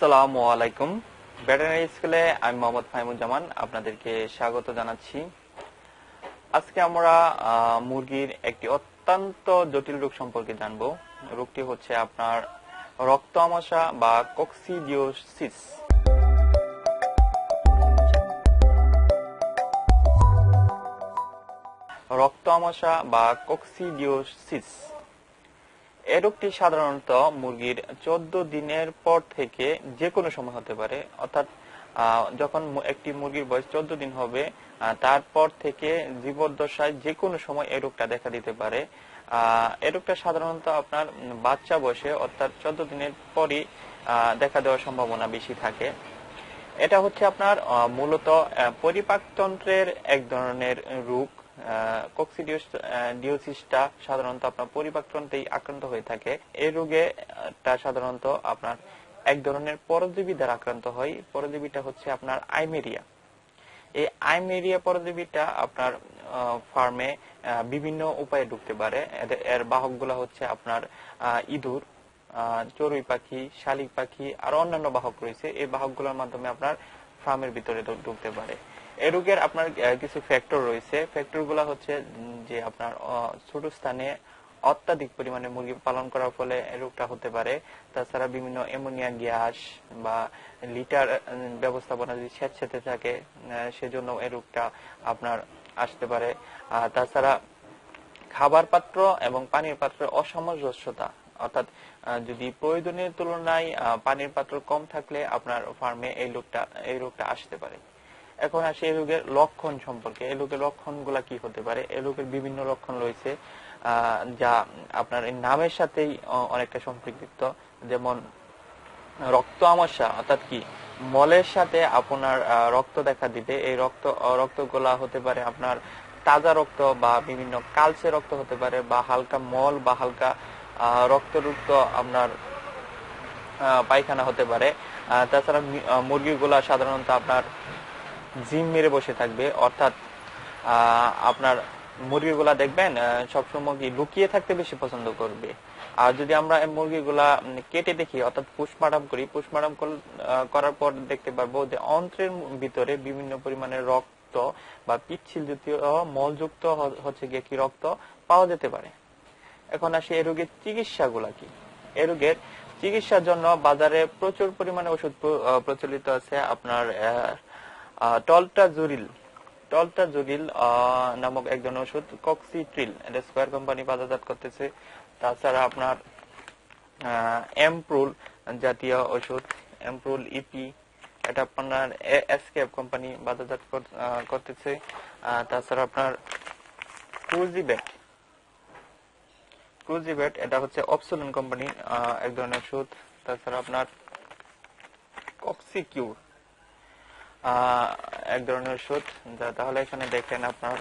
আসসালামু আলাইকুম। ভেটেরিনারি স্কুলে আমি মোহাম্মদ ফাহিমুজ্জামান, আপনাদেরকে স্বাগত জানাচ্ছি। আজকে আমরা মুরগির একটি অত্যন্ত জটিল রোগ সম্পর্কে জানব। রোগটি হচ্ছে আপনার রক্ত আমাশা বা কক্সিডিওসিস রক্ত আমাশা বা কক্সিডিওসিস এই রোগটি সাধারণত মুরগির চোদ্দ দিনের পর থেকে যে কোনো সময় হতে পারে। অর্থাৎ যখন একটি মুরগির বয়স চোদ্দ দিন হবে তারপর থেকে জীবদ্দশায় যে কোনো সময় এই রোগটা দেখা দিতে পারে। আহ, এই রোগটা সাধারণত আপনার বাচ্চা বয়সে অর্থাৎ চোদ্দ দিনের পরই দেখা দেওয়ার সম্ভাবনা বেশি থাকে। এটা হচ্ছে আপনার মূলত পরিপাকতন্ত্রের এক ধরনের রোগ। কক্সিডিওস ডিওসিসটা সাধারণত আপনার পরিপাকতন্ত্রেই আক্রান্ত হয়ে থাকে। এই রোগে সাধারণত আপনার এক ধরনের পরজীবী দ্বারা আক্রান্ত হয়। পরজীবীটা হচ্ছে আপনার আইমেরিয়া। এই আইমেরিয়া পরজীবীটা আপনার ফার্মে বিভিন্ন উপায়ে ঢুকতে পারে। এর বাহকগুলো হচ্ছে আপনার ইঁদুর চড়ুই পাখি, শালিক পাখি, আর অন্যান্য বাহক রয়েছে। এই বাহকগুলোর মাধ্যমে আপনার ফার্মের ভিতরে ঢুকতে পারে। এই রোগের আপনার কিছু ফ্যাক্টর রয়েছে। ফ্যাক্টরগুলা হচ্ছে যে আপনার ছোট স্থানে অত্যাধিক পরিমাণে মুরগি পালন করার ফলে রোগটা হতে পারে। তাছাড়া বিভিন্ন অ্যামোনিয়া গ্যাস বা লিটার ব্যবস্থাপনা যদি স্যাঁতস্যাঁতে থাকে সেজন্য এই রোগটা আপনার আসতে পারে। তাছাড়া খাবার পাত্র এবং পানির পাত্রের অসামঞ্জস্যতা, অর্থাৎ যদি প্রয়োজনের তুলনায় পানির পাত্র কম থাকলে আপনার ফার্মে এই রোগটা এই রোগটা আসতে পারে। এখন আসি এই রোগের লক্ষণ সম্পর্কে। এই রোগের লক্ষণগুলা কি হতে পারে? এই রোগের বিভিন্ন লক্ষণ রয়েছে যা আপনার এই নামের সাথেই অনেকটা সম্পৃক্ত। যেমন রক্ত আমাশা অর্থাৎ কি? মলের সাথে আপনার রক্ত দেখা দিবে। এই রক্ত রক্তগুলা হতে পারে আপনার তাজা রক্ত বা বিভিন্ন কালচে রক্ত হতে পারে বা হালকা মল বা হালকা আহ, রক্তযুক্ত আপনার পায়খানা হতে পারে। তাছাড়া মুরগিগুলা সাধারণত আপনার জিম মেরে বসে থাকবে, অর্থাৎ আপনার মুরগিগুলা দেখবেন সবসময় কি লুকিয়ে থাকতে বেশি পছন্দ করবে। আর যদি আমরা মুরগিগুলা কেটে দেখি, অর্থাৎ পুষ্পারাম করি পুষ্পারাম করার পর দেখতে পারব যে অন্ত্রের ভিতরে বিভিন্ন পরিমাণের রক্ত বা পিচ্ছিল জাতীয় মলযুক্ত হচ্ছে গিয়ে কি রক্ত পাওয়া যেতে পারে। এখন আসি এই রোগের চিকিৎসাগুলা কি? এই রোগের চিকিৎসার জন্য বাজারে প্রচুর পরিমাণে ওষুধ প্রচলিত আছে। আপনার টলটা জুরিল টলটা জুরিল নামক এক ধরনের ওষুধ, কক্সিট্রিল, এটা স্কোয়ার কোম্পানি বাজারজাত করতেছে। তাছাড়া আপনার এমপ্রুল জাতীয় ওষুধ, এমপ্রুল ইপি, এটা আপনার এসকেপ কোম্পানি বাজারজাত করতেছে। তাছাড়া আপনার ক্রুজিবেট ক্রুজিবেট এটা হচ্ছে অপসোলন কোম্পানি এক ধরনের ওষুধ। তাছাড়া আপনার কক্সিকিউর এক ধরনের ওষুধ। যা তাহলে এখানে দেখেন আপনার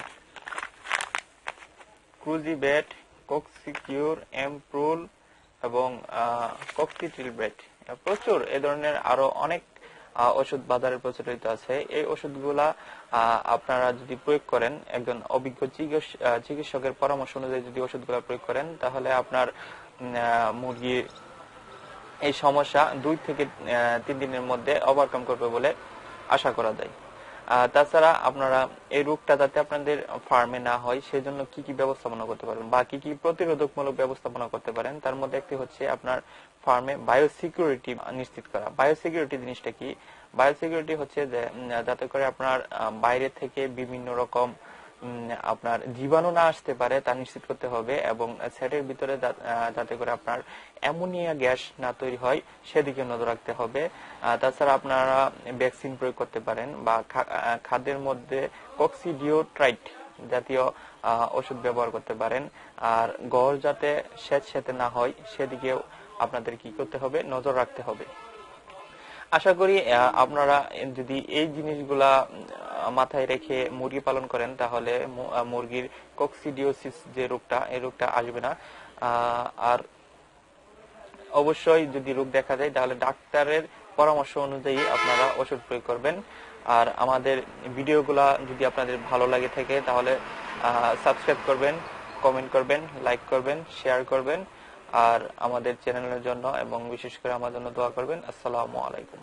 ক্রুজিবেট কক্সিকিউর এমপ্রুল এবং কক্সিটিলবেট প্রচুর এ ধরনের আরও অনেক ওষুধ বাজারে প্রচলিত আছে। এই ওষুধগুলা আপনারা যদি প্রয়োগ করেন একজন অভিজ্ঞ চিকিৎসকের পরামর্শ অনুযায়ী যদি ওষুধগুলা প্রয়োগ করেন তাহলে আপনার উম, আহ, মুরগি এই সমস্যা দুই থেকে তিন দিনের মধ্যে ওভারকাম করবে বলে আশা করা যায়। তাছাড়া আপনারা এই রোগটা যাতে আপনাদের ফার্মে না হয় সেজন্য কি কি ব্যবস্থাপনা করতে পারেন বা কি কি প্রতিরোধকমূলক ব্যবস্থাপনা করতে পারেন তার মধ্যে একটি হচ্ছে আপনার ফার্মে বায়োসিকিউরিটি নিশ্চিত করা। বায়োসিকিউরিটি জিনিসটা কি? বায়োসিকিউরিটি হচ্ছে যে যাতে করে আপনার আহ, বাইরে থেকে বিভিন্ন রকম উম, আপনার জীবাণু না আসতে পারে তা নিশ্চিত করতে হবে এবং সেটের ভিতরে যাতে করে আপনার অ্যামোনিয়া গ্যাস না তৈরি হয় সেদিকে নজর রাখতে হবে। তাছাড়া আপনারা ভ্যাকসিন প্রয়োগ করতে পারেন বা খাদ্যের মধ্যে কক্সিডিওট্রাইট জাতীয় ওষুধ ব্যবহার করতে পারেন। আর গড় যাতে সেচ সেতে না হয়, সেদিকেও আপনাদের কি করতে হবে, নজর রাখতে হবে। আশা করি আপনারা যদি এই জিনিসগুলা মাথায় রেখে মুরগি পালন করেন, তাহলে মুরগির কক্সিডিওসিস যে রোগটা, এই রোগটা আসবে না। আর অবশ্যই যদি রোগ দেখা যায়, তাহলে ডাক্তারের পরামর্শ অনুযায়ী আপনারা ওষুধ প্রয়োগ করবেন। আর আমাদের ভিডিওগুলা যদি আপনাদের ভালো লাগে থাকে, তাহলে সাবস্ক্রাইব করবেন কমেন্ট করবেন লাইক করবেন শেয়ার করবেন। আর আমাদের চ্যানেলের জন্য এবং বিশেষ করে আমার জন্য দোয়া করবেন। আসসালামু আলাইকুম।